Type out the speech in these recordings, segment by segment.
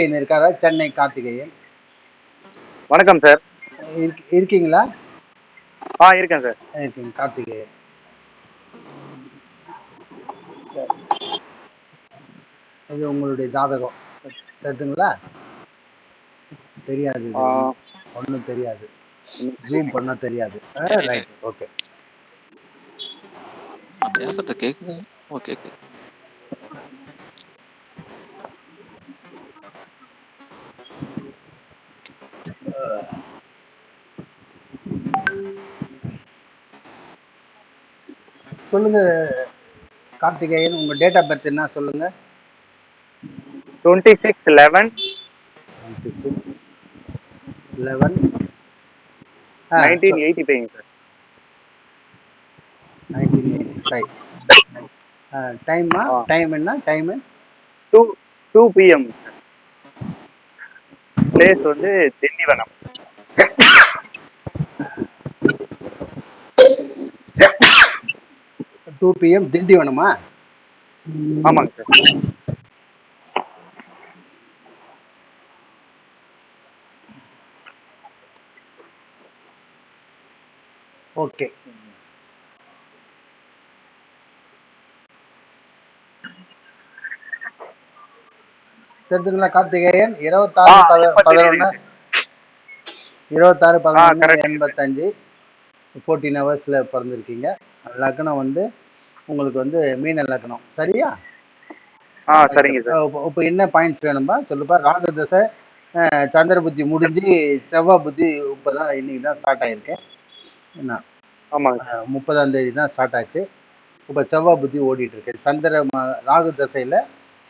கார்த்திகேயன் இருக்காரா சென்னை கார்த்திகேயன். வணக்கம் சார். இருக்- இருக்கீங்களா? ஆ இருக்கேன் சார். இருக்கீங்க கார்த்திகேயன். இது உங்களுடைய ஜாதகம். தெரியுதுங்களா? தெரியாது ஒன்றும் தெரியாது. ஜூம் பண்ண தெரியாது. ரைட் ஓகே நான் பேசுறது கேக்குது. ஓகே ஓகே சொல்லுங்க கார்த்திகேயன் உங்க டேட் ஆஃப் பர்த் என்ன சொல்லுங்க? Twenty six eleven eleven nineteen eighty five sir nineteen eighty five டைமா. டைம் என்ன? Time two two PM place வந்து திண்டிவனம். டூ பிஎம் திண்டிவனமா ஆமாங்க சார். ஓகே. தெரிஞ்சுங்களா கார்த்திகேயன்? இருபத்தாறு பதினொன்னு. இருபத்தாறு பதினொன்று correct. எண்பத்தஞ்சு. ஃபோர்டீன் ஹவர்ஸில் பிறந்திருக்கீங்க. லக்னம் வந்து உங்களுக்கு வந்து மீன லக்னம் சரியா? ஆ சரிங்க சார். இப்போ- என்ன பாயிண்ட்ஸ் வேணும்பா? சொல்லுப்பா. ராகு தசை சந்திர புத்தி முடிஞ்சு செவ்வாய் புத்தி இப்போ தான் இன்னைக்கு தான் ஸ்டார்ட் ஆயிருக்கு. என்ன? ஆமாங்க. முப்பதாம் தேதி தான் ஸ்டார்ட் ஆச்சு. இப்போ செவ்வாய் புத்தி ஓடிட்டு இருக்கு. சந்திர ராகு தசையில்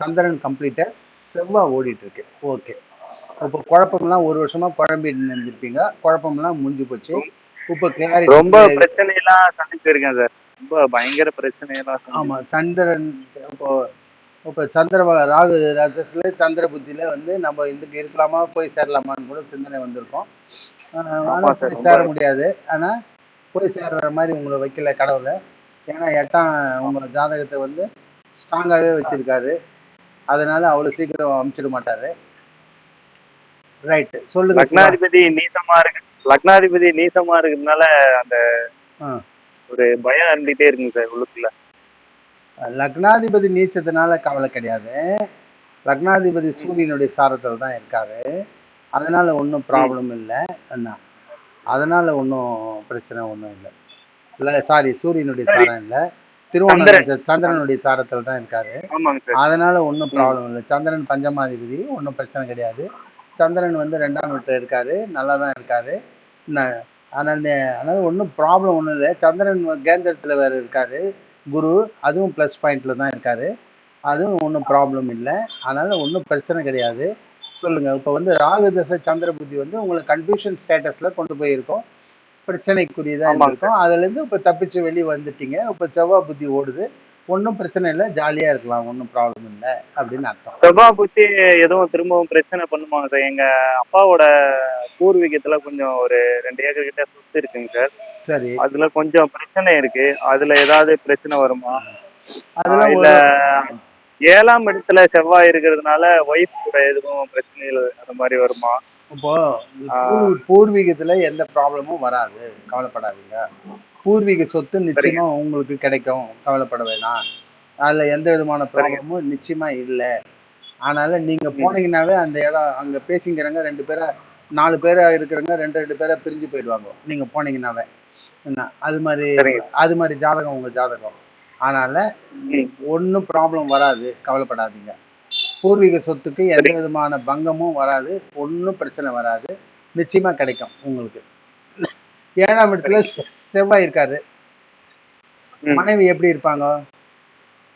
சந்திரன் கம்ப்ளீட்டட் செவ்வாய் ஓடிட்டு இருக்கு. ஓகே. இப்போ குழப்பம்லாம் ஒரு வருஷமா குழம்பி நினைஞ்சிருப்பீங்க குழப்பம்லாம் முடிஞ்சு போச்சு. இப்போ கிளாரிட்டி ரொம்ப பிரச்சனையெல்லாம் சந்திச்சிருக்கேன் சார். ரொம்ப பயங்கர பிரச்சனையெல்லாம். ஆமா சந்திரன் இப்போ இப்போ சந்திர ராகு ராஜஸ்ல சந்திர புத்தியில வந்து நம்ம இதுக்கு இருக்கலாமா போய் சேரலாமான்னு கூட சிந்தனை வந்திருக்கோம் சார், போய் ரொம்ப- சேர முடியாது ஆனா போய் சேர்ற மாதிரி உங்களை வைக்கல கடவுளை ஏன்னா எட்டாம் உங்க ஜாதகத்தை வந்து ஸ்ட்ராங்காகவே வச்சிருக்காரு அதனால அவ்வளவு சீக்கிரம் அமுச்சிட மாட்டாரு ரைட் சொல்லுங்க சிவா. லக்னாதிபதி நீசமா இருக்கு லக்னாதிபதி நீசமா இருக்கிறதுனால அந்த. ஒரு பயம் இருந்துட்டே இருக்குங்க சார் உள்ளுக்குள்ள. லக்னாதிபதி நீச்சத்தினால கவலை கிடையாது. லக்னாதிபதி சூரியனுடைய சாரத்தில் தான் இருக்காரு. அதனால ஒன்றும் ப்ராப்ளம் இல்லை. என்ன அதனால ஒன்றும் பிரச்சனை ஒன்றும் இல்லை. இல்லை சாரி சூரியனுடைய சரி. சாரம் இல்லை. திருவோண சந்திரன். சந்திரனுடைய சாரத்தில் தான் இருக்காரு. அதனால ஒன்றும் ப்ராப்ளம் இல்லை. சந்திரன் பஞ்சமாதிபதி ஒன்றும் பிரச்சனை கிடையாது. சந்திரன் வந்து ரெண்டாம் வீட்டில் இருக்காரு. நல்லா தான் இருக்காரு ந- அதனால அதனால ஒன்றும் ப்ராப்ளம் ஒன்றும் இல்லை. சந்திரன் கேந்திரத்தில் வேறு இருக்காரு குரு அதுவும் ப்ளஸ் பாயிண்ட்ல தான் இருக்காரு. அதுவும் ஒன்றும் ப்ராப்ளம் இல்லை. அதனால ஒன்றும் பிரச்சனை கிடையாது. சொல்லுங்க இப்போ வந்து ராகு தசை சந்திர புத்தி வந்து உங்களை கன்ஃபியூஷன் ஸ்டேட்டஸில் கொண்டு போயிருக்கோம். பிரச்சனைக்குரியதாக இருக்கும். அதுலேருந்து இப்போ தப்பிச்சு வெளியே வந்துட்டீங்க. இப்போ செவ்வாய் புத்தி ஓடுது. ஒன்றும் பிரச்சனை இல்லை. ஜாலியாக இருக்கலாம். ஒன்றும் ப்ராப்ளம் இல்லை. அப்படின்னு அர்த்தம். செவ்வாய் புத்தி எதுவும் திரும்பவும் பிரச்சனை பண்ணுவாங்க சார்? எங்க அப்பாவோட பூர்வீகத்துல கொஞ்சம் ஒரு ரெண்டு ஏக்கர் கிட்ட சொத்து இருக்குங்க சார். சரி. அதுல கொஞ்சம் பிரச்சனை இருக்கு. அதுல ஏதாவது பிரச்சனை வருமா? அதெல்லாம் இல்ல ஏழாம் இடத்துல செவ்வாய் இருக்கிறதுனால ஒய்ஃப் கூட எதுவும் பிரச்சனைகள் அந்த மாதிரி வருமா? இப்போ பூர்வ- பூர்வீகத்துல எந்த ப்ராப்ளமும் வராது. கவலைப்படாதீங்க. பூர்வீக சொத்து நிச்சயமா உங்களுக்கு கிடைக்கும். கவலைப்பட வேணாம். அதுல எந்த விதமான ப்ராப்ளமும் நிச்சயமா இல்லை. அதனால நீங்க போனீங்கன்னாவே அந்த இடம் அங்க பேசிங்கிறவங்க ரெண்டு பேரா நாலு பேரா இருக்கிறவங்க ரெண்டு ரெண்டு பேரா பிரிஞ்சு போயிடுவாங்க. நீங்க போனீங்கன்னாவே. என்ன? அது மாதிரி. அது மாதிரி ஜாதகம் உங்க ஜாதகம். அதனால. ஒன்றும் ப்ராப்ளம் வராது. கவலைப்படாதீங்க. பூர்வீக சொத்துக்கு எந்த விதமான பங்கமும் வராது ஒன்றும் பிரச்சனை வராது. நிச்சயமா கிடைக்கும் உங்களுக்கு. ஏழாம் இடத்துல செவ்வாய் இருக்காரு. மனைவி எப்படி இருப்பாங்க?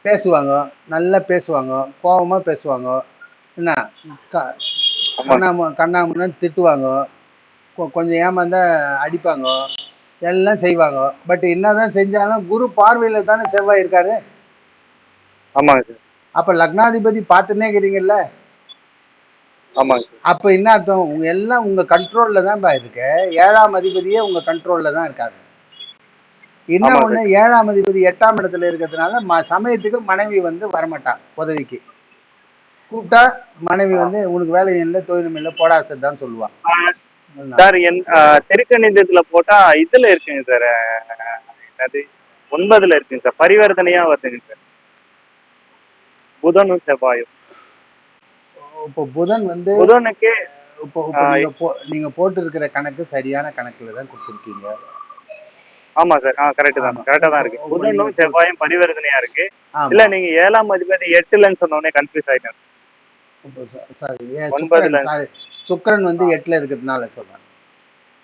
பேசுவாங்க நல்லா பேசுவாங்க கோபமா பேசுவாங்க. என்ன. கண்ணாம கண்ணாமன்னு திட்டுவாங்க. கொஞ்சம் ஏமாந்தா அடிப்பாங்க. எல்லாம் செய்வாங்க. பட் என்னதான் செஞ்சாலும் குரு பார்வையில தானே செவ்வாய் இருக்காரு. ஆமாங்க சார். அப்ப லக்னாதிபதி பார்த்துன்னே இருக்கிறீங்கல்ல? ஆமாங்க அப்ப என்ன அர்த்தம்? உங்க எல்லாம் உங்க கண்ட்ரோல்ல தான் இருக்கு. ஏழாம் அதிபதியே உங்க கண்ட்ரோல்ல தான் இருக்காரு. என்ன ஒண்ணு? ஏழாம் அதிபதி எட்டாம் இடத்துல இருக்கிறதுனால ம- சமயத்துக்கு மனைவி வந்து வரமாட்டா உதவிக்கு. கூப்பிட்டா மனைவி வந்து உனக்கு வேலை இல்லை தொழிலும் இல்லை போடாசை தான் சொல்லுவான் சார் என் திருக்கணிதத்துல போட்டா இதுல இருக்குங்க சார். என்னது? ஒன்பதுல இருக்குங்க சார். பரிவர்த்தனையா வருதுங்க சார். புதனும் செவ்வாயும். இப்போ புதன் வந்து புதனுக்கு இப்போ நீங்க போட்டு இருக்கிற கணக்கு சரியான கணக்குல தான் கொடுத்துருக்கீங்க. ஆமா சார். ஆ கரெக்ட் தான். கரெக்டா தான் இருக்கு. புதனும் செவ்வாயும் பரிவர்த்தனையா இருக்கு. இல்ல நீங்க ஏழாம் அதிபதி எட்டுலன்னு சொன்னோடனே கன்ஃபியூஸ் ஆயிட்டேன். ஒன்பதுல. சுக்கிரன் வந்து எட்டுல இருக்கிறதுனால சொல்றேன்.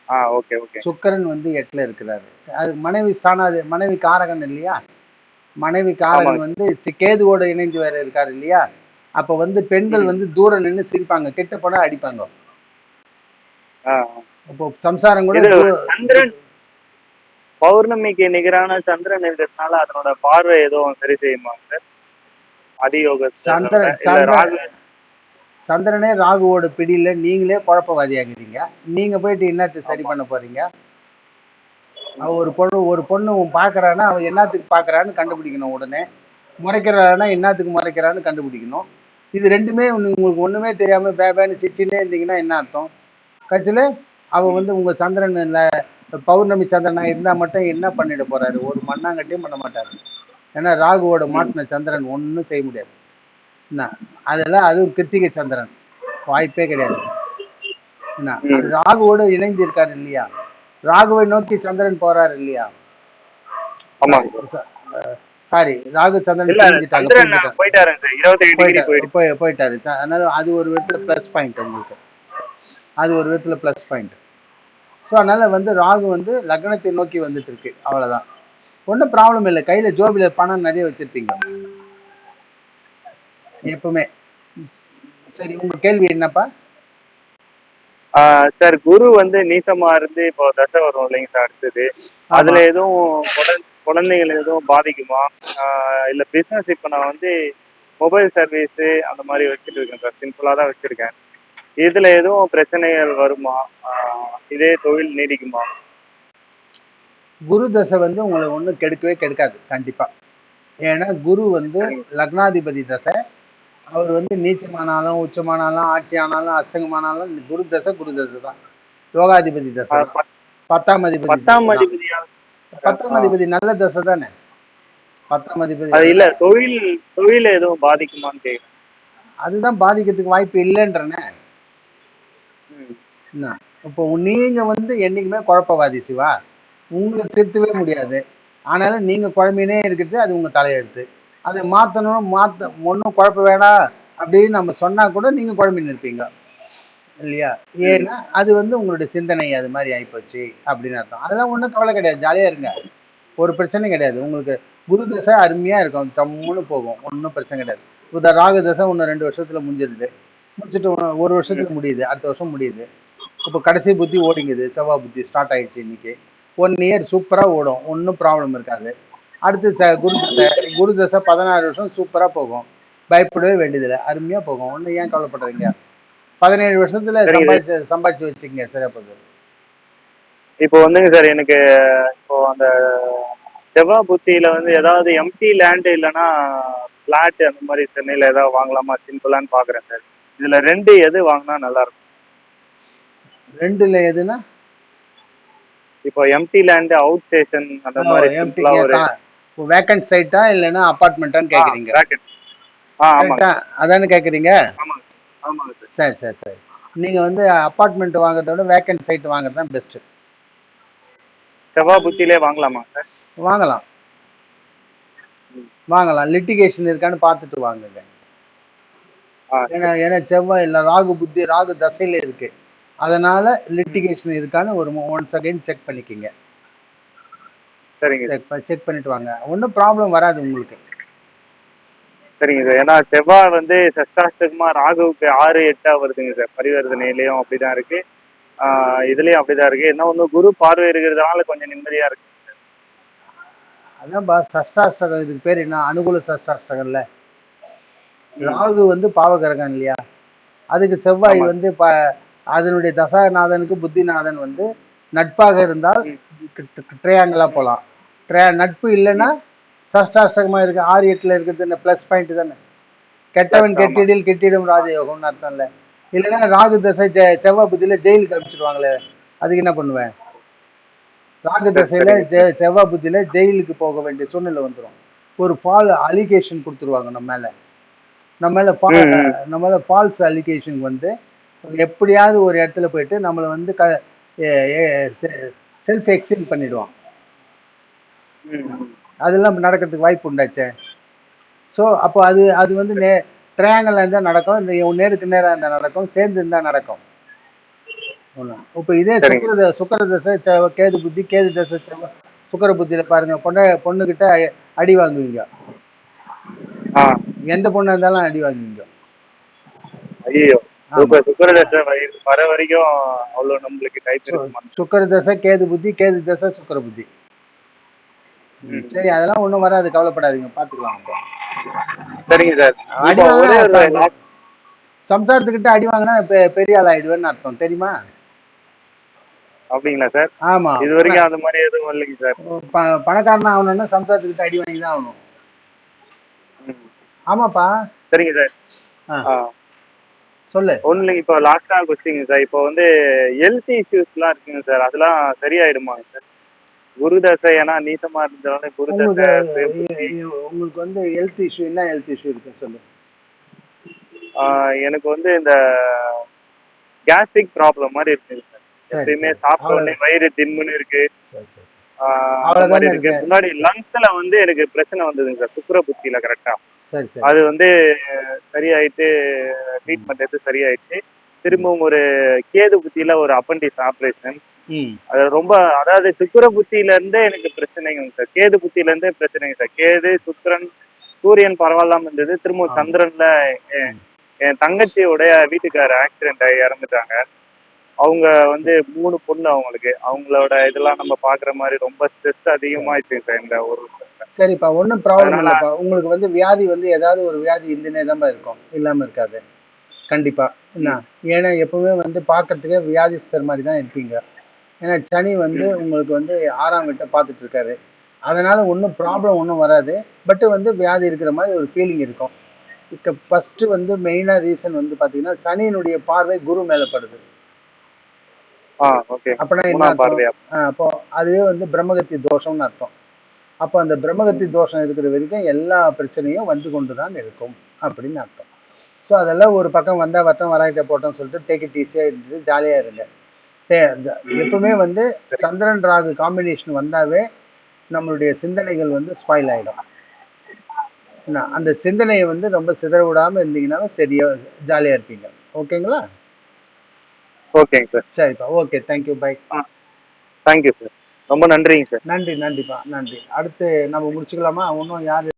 ஆ ஓகே ஓகே. சுக்கிரன் வந்து எட்டுல இருக்கிறாரு. அது மனைவி ஸ்தானாது மனைவி காரகன் இல்லையா? மனைவி ஆமாங்க. வந்து கேதுவோட இணைஞ்சு வேற இருக்காரு இல்லையா? அப்ப வந்து பெண்கள் வந்து தூரம் நின்று சிரிப்பாங்க. கிட்ட போனா அடிப்பாங்க. இப்போ சம்சாரம் கூட சந்திரன் பௌர்ணமிக்கு நிகரான சந்திரன் இருக்கிறதுனால அதனோட பார்வை எதுவும் சரி செய்யுமா? சார்? அதியோக சந்திரன் சந்திரன் ராகுவோட பிடியில நீங்களே குழப்பவாதியாகிறீங்க. நீங்க போயிட்டு என்னத்தை சரி பண்ண போறீங்க? ஒரு பொண்ணு ஒரு பொண்ணு உன் பாக்குறான்னா அவன் என்னத்துக்கு பாக்குறான்னு கண்டுபிடிக்கணும் உடனே. முறைக்கிறான்னா என்னத்துக்கு முறைக்கிறான்னு கண்டுபிடிக்கணும். இது ரெண்டுமே உங்களுக்கு ஒண்ணுமே தெரியாம பேபேன்னு சிச்சினே இருந்தீங்கன்னா என்ன அர்த்தம்? கட்சியில அவ வந்து உங்க சந்திரன் இல்ல பௌர்ணமி சந்திரனா இருந்தா மட்டும் என்ன பண்ணிட போறாரு? ஒரு மண்ணாங்கட்டியும் பண்ண மாட்டாரு. ஏன்னா ராகுவோட மாட்டின சந்திரன் ஒன்றும் செய்ய முடியாது. என்ன? அதெல்லாம் அது கிருத்திகை சந்திரன். வாய்ப்பே கிடையாது. என்ன? ராகுவோட இணைந்து இருக்காரு இல்லையா? ராகுவை நோக்கி சந்திரன் போறாரு இல்லையா? சாரி ராகு சந்திரன் போயிட்டாரு போயிட்டு. போய் போயிட்டாரு. அதனால அது ஒரு விதத்துல ப்ளஸ் பாயிண்ட் உங்களுக்கு. அது ஒரு விதத்துல ப்ளஸ் பாயிண்ட் ஸோ அதனால வந்து ராகு வந்து லக்னத்தை நோக்கி வந்துட்டு இருக்கு. அவ்வளவுதான். ஒன்றும் ப்ராப்ளம் இல்லை. கையில ஜோபில பணம் நிறைய வச்சிருப்பீங்க. எப்பவுமே. சரி உங்க கேள்வி என்னப்பா? சார் குரு வந்து நீசமா இருந்து இப்போ தசை வரும் இல்லைங்க சார் அடுத்தது. அதுல எதுவும் குழந்தை குழந்தைகள் எதுவும் பாதிக்குமா? இல்ல பிசினஸ் இப்போ நான் வந்து மொபைல் சர்வீஸ் அந்த மாதிரி வச்சுட்டு இருக்கேன் சார். சிம்பிளா தான் வச்சிருக்கேன். இதுல எதுவும் பிரச்சனைகள் வருமா? இதே தொழில் நீடிக்குமா? குரு தசை வந்து உங்களை ஒன்றும் கெடுக்கவே கெடுக்காது கண்டிப்பா. ஏன்னா குரு வந்து லக்னாதிபதி தசை அவர் வந்து நீச்சமானாலும் உச்சமானாலும் ஆட்சி ஆனாலும் அஸ்தங்கமானாலும் குரு தசை குரு தசை தான். யோகாதிபதி தசை பத்தாம் அதிபதி பத்தாம். அதிபதியா பத்தாம் அதிபதி நல்ல தசை தானே? பத்தாம் அதிபதி அது இல்ல தொழில் தொழில் எதுவும் பாதிக்குமான்னு அதுதான் பாதிக்கிறதுக்கு வாய்ப்பு இல்லைன்றனே. இப்போ நீங்க வந்து என்னைக்குமே குழப்பவாதி சிவா. உங்களை திருத்தவே முடியாது. ஆனாலும் நீங்க குழம்பினே இருக்கிறது அது உங்க தலையெழுத்து. அதை மாற்றணும் மாத்த ஒன்றும் குழப்ப வேணாம் அப்படின்னு நம்ம சொன்னா கூட நீங்க குழம்பின்னு இருப்பீங்க இல்லையா? ஏன்னா அது வந்து உங்களுடைய சிந்தனை அது மாதிரி ஆயிப்போச்சு அப்படின்னு அர்த்தம். அதெல்லாம் ஒன்றும் கவலை கிடையாது. ஜாலியா இருங்க. ஒரு பிரச்சனை கிடையாது. உங்களுக்கு குரு தசை அருமையா இருக்கும். தம்முன்னு போகும். ஒன்றும் பிரச்சனை கிடையாது. உதா ராகு தசை ஒன்று ரெண்டு வருஷத்துல முடிஞ்சிருது. முடிச்சுட்டு ஒரு- வருஷத்துக்கு முடியுது. அடுத்த வருஷம் முடியுது. இப்போ கடைசி புத்தி ஓடிங்குது. செவ்வா புத்தி ஸ்டார்ட் ஆயிடுச்சு இன்னைக்கு. ஒன் இயர் சூப்பராக ஓடும். ஒன்றும் ப்ராப்ளம் இருக்காது. அடுத்து குரு தசை. குரு தசை பதினாறு வருஷம் சூப்பராக போகும். பயப்படவே வேண்டியதில்லை. அருமையாக போகும். ஒன்றும் ஏன் கவலைப்படுறீங்க பதினேழு வருஷத்துல. சம்பாதிச்சு சம்பாதிச்சு வச்சுக்கங்க. சரியா போகுது. இப்போ வந்துங்க சார் எனக்கு இப்போ அந்த செவ்வாய் புத்தியில வந்து ஏதாவது எம்டி லேண்ட் இல்லைன்னா பிளாட் அந்த மாதிரி சென்னையில ஏதாவது வாங்கலாமா? சிம்பிளான்னு பாக்குறேன் சார். இதுல ரெண்டு எது வாங்கினா நல்லா இருக்கும் ரெண்டுல எதுனா இப்போ எம்டி லேண்ட் அவுட் ஸ்டேஷன் அந்த மாதிரி வேக்கன்ட் சைட்டா இல்லைன்னா அப்பார்ட்மெண்ட்டான்னு கேட்குறீங்க அதானே கேட்குறீங்க சார். சரி சரி சரி. நீங்கள் வந்து அப்பார்ட்மெண்ட் வாங்குறத விட வேக்கன்ட் சைட் வாங்குறது தான் பெஸ்ட்டு செவ்வாய் புத்தியிலே வாங்கலாமா சார்? வாங்கலாம். வாங்கலாம். லிட்டிகேஷன் இருக்கான்னு பார்த்துட்டு வாங்குங்க. ஏன்னா ஏன்னா செவ்வாய் இல்லை ராகு புத்தி ராகு தசையில இருக்கு. அதனால லிட்டிகேஷன் இருக்கான்னு ஒரு ஒன் செகண்ட் செக் பண்ணிக்கோங்க. சரிங்க சார் செக் பண்ணிட்டு வாங்க. ஒன்றும் ப்ராப்ளம் வராது உங்களுக்கு. சரிங்க சார். ஏன்னா செவ்வாய் வந்து சஷ்டாஷ்டகமா ராகுவுக்கு ஆறு எட்டா வருதுங்க சார். பரிவர்த்தனையிலையும் அப்படிதான் இருக்கு. இதுலயும் அப்படிதான் இருக்கு. என்ன ஒண்ணு குரு பார்வை இருக்கிறதுனால கொஞ்சம் நிம்மதியா இருக்கு. அதான் பா சஷ்டாஷ்டகம் இதுக்கு பேர் என்ன? அனுகூல சஷ்டாஷ்டகம்ல. ராகு வந்து பாவகிரகம் இல்லையா? அதுக்கு செவ்வாய். வந்து ப அதனுடைய தசாநாதனுக்கு புத்திநாதன் வந்து நட்பாக இருந்தால் ட்ரையாங்கிளா போகலாம் நட்பு இல்லைன்னா சஷ்டாஷ்டகமா இருக்கு ஆறு எட்டுல இருக்கிறது இந்த ப்ளஸ் பாயிண்ட் தானே கெட்டவன். கெட்டிடில் கெட்டிடும் ராஜயோகம்னு அர்த்தம் இல்ல இல்லைன்னா ராகு தசை செ- செவ்வாய் புத்தியில ஜெயிலுக்கு அனுப்பிச்சிடுவாங்களே அதுக்கு என்ன பண்ணுவேன் ராகு தசையில செ- செவ்வாய் புத்தியில ஜெயிலுக்கு போக வேண்டிய சூழ்நிலை வந்துடும் ஒரு ஃபால் அலிகேஷன் கொடுத்துருவாங்க நம்ம மேல நம்ம மேல ம். நம்ம மேல ஃபால்ஸ் அலிகேஷன் வந்து எப்படியாவது ஒரு இடத்துல போயிட்டு நம்மளை வந்து க செல்ஃப் எக்ஸின் பண்ணிடுவான். அதெல்லாம் நடக்கிறதுக்கு வாய்ப்பு உண்டாச்சே? ஸோ அப்போ அது அது வந்து நே ட்ரையாங்கல் இருந்தால் நடக்கும் இந்த நேருக்கு நேராக இருந்தால் நடக்கும் சேர்ந்து இருந்தால் நடக்கும். இப்போ இதே. சுக்கர சுக்கர தசை கேது புத்தி கேது தசை சுக்கர புத்தியில் பாருங்க பொண்ணை பொண்ணுக்கிட்ட அடி வாங்குவீங்க. எந்த பொண்ணாக இருந்தாலும் அடி வாங்குவீங்க. ஐயோ சுக்கரதசை வ- வர வரைக்கும் அவ்வளவு நம்மளுக்கு டைப் சுக்கர தசை கேது புத்தி கேது தசை சுக்கர புத்தி. சரி அதெல்லாம் ஒன்றும் வராது. கவலைப்படாதீங்க. பார்த்துக்கலாம் அப்போ. சரிங்க சார். அடி வாங்கினா சம்சாரத்துக்கிட்ட அடி வாங்கினா பெரிய ஆள் ஆயிடுவேன்னு அர்த்தம். தெரியுமா? அப்படிங்களா சார்? ஆமா. இது வரைக்கும் அந்த மாதிரி எதுவும் இல்லைங்க சார். பணக்காரனா ஆகணும்னா சம்சாரத்துக்கிட்ட அடி வாங்கி தான் ஆகணும். ஆமாப்பா. சரிங்க சார். சொல்லு. ஒன்றும் இல்லைங்க. இப்போ லாஸ்ட்டாக கொஸ்டிங்க சார். இப்போ வந்து ஹெல்த் இஷ்யூஸ்லாம் இருக்குங்க சார். அதெல்லாம் சரியாயிடுமாங்க சார்? குரு தசை ஏன்னா நீட்டமாக இருந்தாலும் குரு தசை உங்களுக்கு வந்து ஹெல்த் இஷ்யூ என்ன ஹெல்த் இஷ்யூ இருக்கு? சொல்லு எனக்கு வந்து இந்த கேஸ்ட்ரிக் ப்ராப்ளம் மாதிரி சரி, எப்பயுமே. சாப்பிட்ட உடனே வயிறு திம்முன்னு இருக்கு. இருக்கு. இருக்கு. முன்னாடி லங்ஸ்ல வந்து எனக்கு பிரச்சனை வந்ததுங்க சார். சுக்கர புத்தியில கரெக்டா அது வந்து சரியாயிட்டு ட்ரீட்மெண்ட் எடுத்து சரியாயிடுச்சு. திரும்பவும் ஒரு கேது புத்தியில ஒரு அப்பண்டிஸ் ஆப்ரேஷன் அது ரொம்ப அதாவது சுக்கிர புத்தியில இருந்தே எனக்கு பிரச்சனைங்க சார். கேது புத்தியில இருந்தே பிரச்சனைங்க சார். கேது சுக்கிரன் சூரியன் பரவாயில்லாம இருந்தது. திரும்ப. சந்திரன்ல என்- தங்கச்சியோடைய வீட்டுக்காரர் ஆக்சிடென்ட் ஆகி இறந்துட்டாங்க. அவங்க வந்து மூணு பொண்ணு அவங்களுக்கு. அவங்களோட இதெல்லாம் நம்ம பாக்குற மாதிரி ரொம்ப ஸ்ட்ரெஸ் அதிகமாயிடுச்சு சார் இந்த ஒரு. சரிப்பா ஒன்றும் ப்ராப்ளம் இல்லைப்பா. உங்களுக்கு வந்து வியாதி வந்து ஏதாவது ஒரு வியாதி இருந்துனே தான் இருக்கும். இல்லாமல் இருக்காது. கண்டிப்பா. என்ன? ஏன்னா எப்பவுமே வந்து பார்க்கறதுக்கே வியாதிஸ்தர் மாதிரி தான் இருப்பீங்க ஏன்னா சனி வந்து உங்களுக்கு வந்து ஆறாம் வீட்டை பார்த்துட்டு இருக்காரு. அதனால ஒன்றும் ப்ராப்ளம் ஒன்றும் வராது. பட் வந்து வியாதி இருக்கிற மாதிரி ஒரு ஃபீலிங் இருக்கும். இப்போ ஃபர்ஸ்ட் வந்து மெயினாக ரீசன் வந்து பார்த்தீங்கன்னா சனியினுடைய பார்வை குரு மேலே படுது. அப்படின்னா என்ன அப்போ அதுவே வந்து பிரம்மகத்தி தோஷம்னு அர்த்தம். அப்போ அந்த பிரம்மகத்தி தோஷம் இருக்கிற வரைக்கும் எல்லா பிரச்சனையும் வந்து கொண்டு தான் இருக்கும் அப்படின்னு அர்த்தம். ஸோ அதெல்லாம் ஒரு பக்கம் வந்தால் வட்டம் வராயிட்ட போட்டோம்னு சொல்லிட்டு டேக் இட் ஈஸியாக இருந்தது ஜாலியாக இருங்க எப்பவுமே வந்து சந்திரன் ராகு காம்பினேஷன் வந்தாவே நம்மளுடைய சிந்தனைகள் வந்து ஸ்பாயில் ஆகிடும் அந்த சிந்தனையை வந்து ரொம்ப சிதற விடாமல் இருந்தீங்கன்னாவே சரியா ஜாலியாக இருப்பீங்க. ஓகேங்களா? ஓகேங்க சார். சரிப்பா okay thank you bye thank you sir ரொம்ப நன்றிங்க சார் நன்றி நன்றிப்பா நன்றி. அடுத்து நம்ம முடிச்சுக்கலாமா? இன்னும் யார்